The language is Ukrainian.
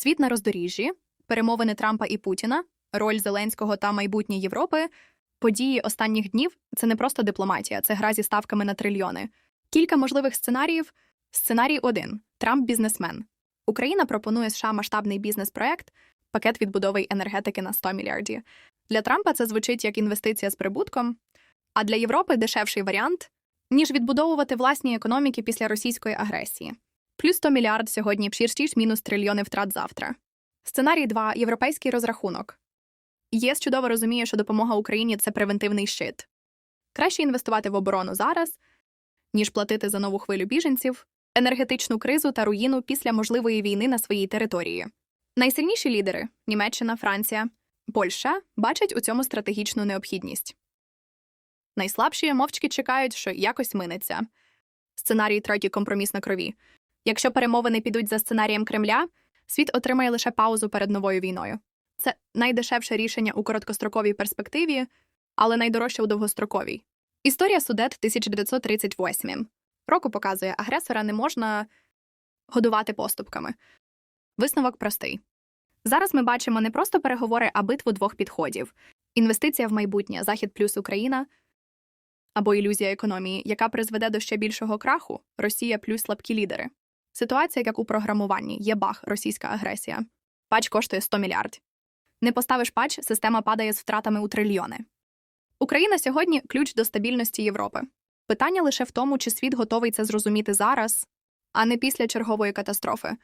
Світ на роздоріжжі, перемовини Трампа і Путіна, роль Зеленського та майбутнє Європи. Події останніх днів це не просто дипломатія, це гра зі ставками на трильйони. Кілька можливих сценаріїв. Сценарій 1. Трамп бізнесмен. Україна пропонує США масштабний бізнес-проект, пакет відбудови енергетики на 100 мільярдів. Для Трампа це звучить як інвестиція з прибутком, а для Європи дешевший варіант, ніж відбудовувати власні економіки після російської агресії. Плюс 100 мільярд сьогодні пшіршіш мінус трильйони втрат завтра. Сценарій 2. Європейський розрахунок. ЄС чудово розуміє, що допомога Україні це превентивний щит. Краще інвестувати в оборону зараз, ніж платити за нову хвилю біженців, енергетичну кризу та руїну після можливої війни на своїй території. Найсильніші лідери Німеччина, Франція, Польща бачать у цьому стратегічну необхідність. Найслабші мовчки чекають, що якось минеться. Сценарій третій компроміс на крові. Якщо перемовини підуть за сценарієм Кремля, світ отримає лише паузу перед новою війною. Це найдешевше рішення у короткостроковій перспективі, але найдорожче у довгостроковій. Історія Судет 1938 року показує, агресора не можна годувати поступками. Висновок простий. Зараз ми бачимо не просто переговори, а битву двох підходів: інвестиція в майбутнє, Захід плюс Україна або ілюзія економії, яка призведе до ще більшого краху, Росія плюс слабкі лідери. Ситуація, як у програмуванні, є баг, російська агресія. Патч коштує 100 мільярдів. Не поставиш патч, система падає з втратами у трильйони. Україна сьогодні ключ до стабільності Європи. Питання лише в тому, чи світ готовий це зрозуміти зараз, а не після чергової катастрофи.